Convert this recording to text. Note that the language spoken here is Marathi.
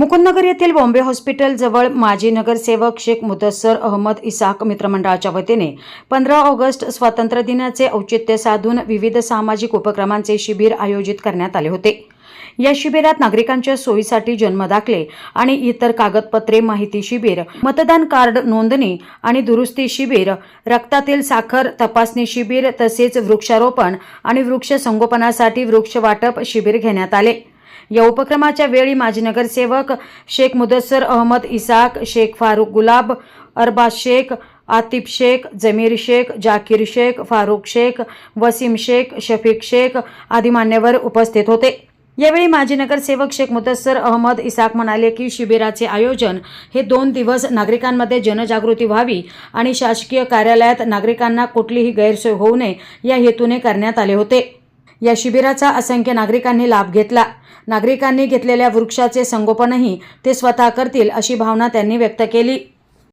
मुकुंदनगर येथील बॉम्बे हॉस्पिटल जवळ माजी नगरसेवक शेख मुदस्सर अहमद इसाक मित्रमंडळाच्या वतीने पंधरा ऑगस्ट स्वातंत्र्य दिनाचे औचित्य साधून विविध सामाजिक उपक्रमांचे शिबिर आयोजित करण्यात आले होते. या शिबिरात नागरिकांच्या सोयीसाठी जन्मदाखले आणि इतर कागदपत्रे माहिती शिबिर मतदान कार्ड नोंदणी आणि दुरुस्ती शिबिर रक्तातील साखर तपासणी शिबिर तसेच वृक्षारोपण आणि वृक्ष संगोपनासाठी वृक्ष वाटप शिबिर घेण्यात आले. या उपक्रमाच्या वेळी माजी नगरसेवक शेख मुदस्सर अहमद इसाक शेख फारुख गुलाब अरबाज शेख आतिफ शेख जमीर शेख जाकीर शेख फारुख शेख वसीम शेख शफीक शेख आदी मान्यवर उपस्थित होते. यावेळी माजी नगरसेवक शेख मुदस्सर अहमद इसाक म्हणाले की शिबिराचे आयोजन हे दोन दिवस नागरिकांमध्ये जनजागृती व्हावी आणि शासकीय कार्यालयात नागरिकांना कुठलीही गैरसोय होऊ नये या हेतूने करण्यात आले होते. या शिबिराचा असंख्य नागरिकांनी लाभ घेतला. नागरिकांनी घेतलेल्या वृक्षाचे संगोपनही ते स्वतः करतील अशी भावना त्यांनी व्यक्त केली.